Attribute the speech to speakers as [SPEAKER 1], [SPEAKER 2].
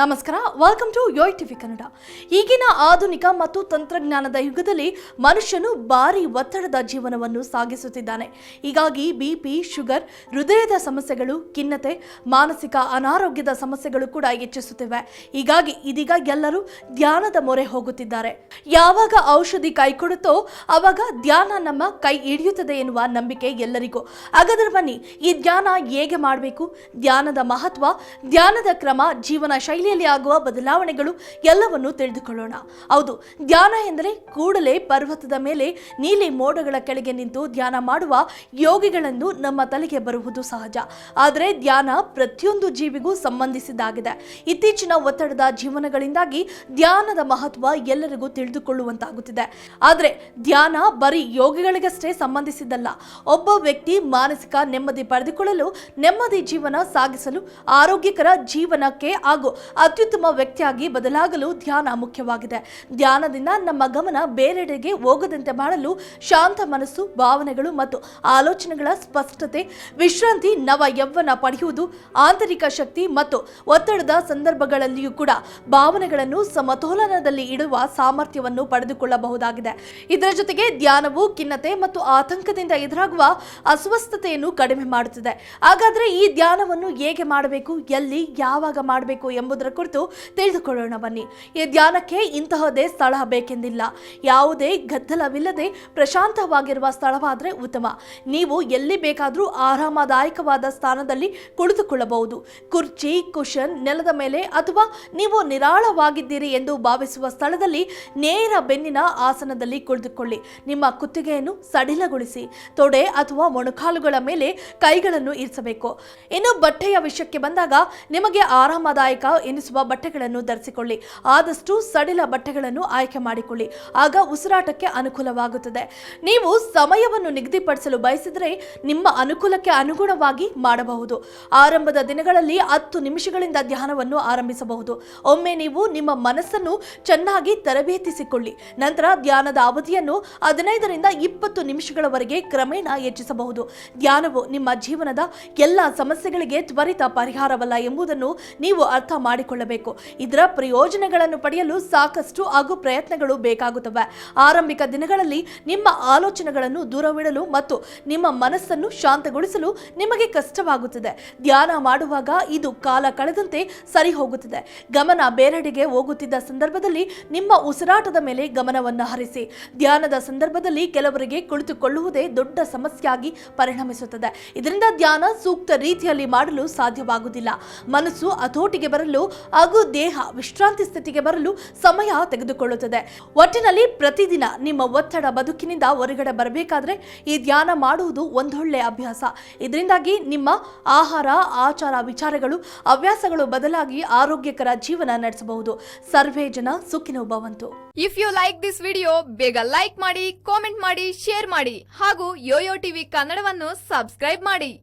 [SPEAKER 1] ನಮಸ್ಕಾರ welcome to Yoyo TV Kannada ಈಗಿನ ಆಧುನಿಕ ಮತ್ತು ತಂತ್ರಜ್ಞಾನದ ಯುಗದಲ್ಲಿ ಮನುಷ್ಯನು ಭಾರಿ ಒತ್ತಡದ ಜೀವನವನ್ನು ಸಾಗಿಸುತ್ತಿದ್ದಾನೆ. ಹೀಗಾಗಿ ಬಿಪಿ ಶುಗರ್ ಹೃದಯದ ಸಮಸ್ಯೆಗಳು, ಖಿನ್ನತೆ, ಮಾನಸಿಕ ಅನಾರೋಗ್ಯದ ಸಮಸ್ಯೆಗಳು ಕೂಡ ಹೆಚ್ಚಿಸುತ್ತಿವೆ. ಹೀಗಾಗಿ ಇದೀಗ ಎಲ್ಲರೂ ಧ್ಯಾನದ ಮೊರೆ ಹೋಗುತ್ತಿದ್ದಾರೆ. ಯಾವಾಗ ಔಷಧಿ ಕೈಕೊಡುತ್ತೋ ಅವಾಗ ಧ್ಯಾನ ನಮ್ಮ ಕೈ ಹಿಡಿಯುತ್ತದೆ ಎನ್ನುವ ನಂಬಿಕೆ ಎಲ್ಲರಿಗೂ. ಹಾಗಾದ್ರೆ ಬನ್ನಿ, ಈ ಧ್ಯಾನ ಹೇಗೆ ಮಾಡಬೇಕು? ಧ್ಯಾನದ ಮಹತ್ವ, ಧ್ಯಾನದ ಕ್ರಮ, ಜೀವನ ಶೈಲಿಯಲ್ಲಿ ಆಗುವ ಬದಲಾವಣೆಗಳು ಎಲ್ಲವನ್ನು ತಿಳಿದುಕೊಳ್ಳೋಣ. ಹೌದು, ಧ್ಯಾನ ಎಂದರೆ ಕೂಡಲೇ ಪರ್ವತದ ಮೇಲೆ ನೀಲಿ ಮೋಡಗಳ ಕೆಳಗೆ ನಿಂತು ಧ್ಯಾನ ಮಾಡುವ ಯೋಗಿಗಳನ್ನು ನಮ್ಮ ತಲೆಗೆ ಬರುವುದು ಸಹಜ. ಆದರೆ ಧ್ಯಾನ ಪ್ರತಿಯೊಂದು ಜೀವಿಗೂ ಸಂಬಂಧಿಸಿದ್ದಾಗಿದೆ. ಇತ್ತೀಚಿನ ಒತ್ತಡದ ಜೀವನಗಳಿಂದಾಗಿ ಧ್ಯಾನದ ಮಹತ್ವ ಎಲ್ಲರಿಗೂ ತಿಳಿದುಕೊಳ್ಳುವಂತಾಗುತ್ತಿದೆ. ಆದರೆ ಧ್ಯಾನ ಬರೀ ಯೋಗಿಗಳಿಗಷ್ಟೇ ಸಂಬಂಧಿಸಿದ್ದಲ್ಲ. ಒಬ್ಬ ವ್ಯಕ್ತಿ ಮಾನಸಿಕ ನೆಮ್ಮದಿ ಪಡೆದುಕೊಳ್ಳಲು, ನೆಮ್ಮದಿ ಜೀವನ ಸಾಗಿಸಲು ಆರೋಗ್ಯಕರ ಜೀವನಕ್ಕೆ ಹಾಗೂ ಅತ್ಯುತ್ತಮ ವ್ಯಕ್ತಿಯಾಗಿ ಬದಲಾಗಲು ಧ್ಯಾನ ಮುಖ್ಯವಾಗಿದೆ. ಧ್ಯಾನದಿಂದ ನಮ್ಮ ಗಮನ ಬೇರೆಡೆಗೆ ಹೋಗದಂತೆ ಮಾಡಲು ಶಾಂತ ಮನಸ್ಸು, ಭಾವನೆಗಳು ಮತ್ತು ಆಲೋಚನೆಗಳ ಸ್ಪಷ್ಟತೆ, ವಿಶ್ರಾಂತಿ, ನವ ಯೌವನ ಪಡೆಯುವುದು, ಆಂತರಿಕ ಶಕ್ತಿ ಮತ್ತು ಒತ್ತಡದ ಸಂದರ್ಭಗಳಲ್ಲಿಯೂ ಕೂಡ ಭಾವನೆಗಳನ್ನು ಸಮತೋಲನದಲ್ಲಿ ಇಡುವ ಸಾಮರ್ಥ್ಯವನ್ನು ಪಡೆದುಕೊಳ್ಳಬಹುದಾಗಿದೆ. ಇದರ ಜೊತೆಗೆ ಧ್ಯಾನವು ಖಿನ್ನತೆ ಮತ್ತು ಆತಂಕದಿಂದ ಎದುರಾಗುವ ಅಸ್ವಸ್ಥತೆಯನ್ನು ಕಡಿಮೆ ಮಾಡುತ್ತದೆ. ಹಾಗಾದರೆ ಈ ಧ್ಯಾನವನ್ನು ಹೇಗೆ ಮಾಡಬೇಕು, ಎಲ್ಲಿ, ಯಾವಾಗ ಮಾಡಬೇಕು ಎಂಬುದರ ಕುರಿತು ತಿಳಿದುಕೊಳ್ಳೋಣ ಬನ್ನಿ. ಈ ಧ್ಯಾನಕ್ಕೆ ಇಂತಹದೇ ಸ್ಥಳ ಬೇಕೆಂದಿಲ್ಲ. ಯಾವುದೇ ಗದ್ದಲವಿಲ್ಲದೆ ಪ್ರಶಾಂತವಾಗಿರುವ ಸ್ಥಳವಾದರೆ ಉತ್ತಮ. ನೀವು ಎಲ್ಲಿ ಬೇಕಾದರೂ ಆರಾಮದಾಯಕವಾದ ಸ್ಥಾನದಲ್ಲಿ ಕುಳಿತುಕೊಳ್ಳಬಹುದು. ಕುರ್ಚಿ, ಕುಶನ್, ನೆಲದ ಮೇಲೆ ಅಥವಾ ನೀವು ನಿರಾಳವಾಗಿದ್ದೀರಿ ಎಂದು ಭಾವಿಸುವ ಸ್ಥಳದಲ್ಲಿ ನೇರ ಬೆನ್ನಿನ ಆಸನದಲ್ಲಿ ಕುಳಿತುಕೊಳ್ಳಿ. ನಿಮ್ಮ ಕುತ್ತಿಗೆಯನ್ನು ಸಡಿಲಗೊಳಿಸಿ, ತೊಡೆ ಅಥವಾ ಮೊಣಕಾಲುಗಳ ಮೇಲೆ ಕೈಗಳನ್ನು ಇರಿಸಬೇಕು. ಇನ್ನು ಬಟ್ಟೆಯ ವಿಷಯಕ್ಕೆ ಬಂದಾಗ ನಿಮಗೆ ಆರಾಮದಾಯಕ ಎನಿಸುವ ಬಟ್ಟೆಗಳನ್ನು ಧರಿಸಿಕೊಳ್ಳಿ. ಆದಷ್ಟು ಸಡಿಲ ಬಟ್ಟೆಗಳನ್ನು ಆಯ್ಕೆ ಮಾಡಿಕೊಳ್ಳಿ. ಆಗ ಉಸಿರಾಟಕ್ಕೆ ಅನುಕೂಲವಾಗುತ್ತದೆ. ನೀವು ಸಮಯವನ್ನು ನಿಗದಿಪಡಿಸಲು ಬಯಸಿದರೆ ನಿಮ್ಮ ಅನುಕೂಲಕ್ಕೆ ಅನುಗುಣವಾಗಿ ಮಾಡಬಹುದು. ಆರಂಭದ ದಿನಗಳಲ್ಲಿ ಹತ್ತು ನಿಮಿಷಗಳಿಂದ ಧ್ಯಾನವನ್ನು ಆರಂಭಿಸಬಹುದು. ಒಮ್ಮೆ ನೀವು ನಿಮ್ಮ ಮನಸ್ಸನ್ನು ಚೆನ್ನಾಗಿ ತರಬೇತಿಸಿಕೊಳ್ಳಿ. ನಂತರ ಧ್ಯಾನದ ಅವಧಿಯನ್ನು ಹದಿನೈದರಿಂದ ಇಪ್ಪತ್ತು ನಿಮಿಷಗಳವರೆಗೆ ಕ್ರಮೇಣ ಹೆಚ್ಚಿಸಬಹುದು. ಧ್ಯಾನವು ನಿಮ್ಮ ಜೀವನದ ಎಲ್ಲ ಸಮಸ್ಯೆಗಳಿಗೆ ತ್ವರಿತ ಪರಿಹಾರವಲ್ಲ ಎಂಬುದನ್ನು ನೀವು ಅರ್ಥ ಮಾಡಿಕೊಳ್ಳಬೇಕು. ಇದರ ಪ್ರಯೋಜನಗಳನ್ನು ಪಡೆಯಲು ಸಾಕಷ್ಟು ಹಾಗೂ ಪ್ರಯತ್ನಗಳು ಬೇಕಾಗುತ್ತವೆ. ಆರಂಭಿಕ ದಿನಗಳಲ್ಲಿ ನಿಮ್ಮ ಆಲೋಚನೆಗಳನ್ನು ದೂರವಿಡಲು ಮತ್ತು ನಿಮ್ಮ ಮನಸ್ಸನ್ನು ಶಾಂತಗೊಳಿಸಲು ನಿಮಗೆ ಕಷ್ಟವಾಗುತ್ತದೆ. ಧ್ಯಾನ ಮಾಡುವಾಗ ಇದು ಕಾಲ ಕಳೆದಂತೆ ಸರಿ ಹೋಗುತ್ತದೆ ಗಮನ ಬೇರೆಡೆಗೆ ಹೋಗುತ್ತಿದ್ದ ಸಂದರ್ಭದಲ್ಲಿ ನಿಮ್ಮ ಉಸಿರಾಟದ ಮೇಲೆ ಗಮನವನ್ನು ಹರಿಸಿ. ಧ್ಯಾನದ ಸಂದರ್ಭದಲ್ಲಿ ಕೆಲವರಿಗೆ ಕುಳಿತುಕೊಳ್ಳುವುದೇ ದೊಡ್ಡ ಸಮಸ್ಯೆಯಾಗಿ ಪರಿಣಮಿಸುತ್ತದೆ. ಇದರಿಂದ ಧ್ಯಾನ ಸೂಕ್ತ ರೀತಿಯಲ್ಲಿ ಮಾಡಲು ಸಾಧ್ಯವಾಗುವುದಿಲ್ಲ. ಮನಸ್ಸು ಹತೋಟಿಗೆ ಬರಲು ಹಾಗೂ ದೇಹ ವಿಶ್ರಾಂತಿ ಸ್ಥಿತಿಗೆ ಬರಲು ಸಮಯ ತೆಗೆದುಕೊಳ್ಳುತ್ತದೆ. ಒಟ್ಟಿನಲ್ಲಿ ಪ್ರತಿದಿನ ನಿಮ್ಮ ಒತ್ತಡ ಬದುಕಿನಿಂದ ಹೊರಗಡೆ ಬರಬೇಕಾದ್ರೆ ಈ ಧ್ಯಾನ ಮಾಡುವುದು ಒಂದೊಳ್ಳೆ ಅಭ್ಯಾಸ. ಇದರಿಂದಾಗಿ ನಿಮ್ಮ ಆಹಾರ, ಆಚಾರ ವಿಚಾರಗಳು, ಹವ್ಯಾಸಗಳು ಬದಲಾಗಿ ಆರೋಗ್ಯಕರ ಜೀವನ ನಡೆಸಬಹುದು. ಸರ್ವೇ ಜನ ಸುಖಿನೋ ಭವಂತು.
[SPEAKER 2] If you like this video ಬೇಗ ಲೈಕ್ ಮಾಡಿ ಕಾಮೆಂಟ್ ಮಾಡಿ ಶೇರ್ ಮಾಡಿ ಹಾಗೂ ಯೋಯೋ ಟಿವಿ ಕನ್ನಡವನ್ನು ಸಬ್ಸ್ಕ್ರೈಬ್ ಮಾಡಿ.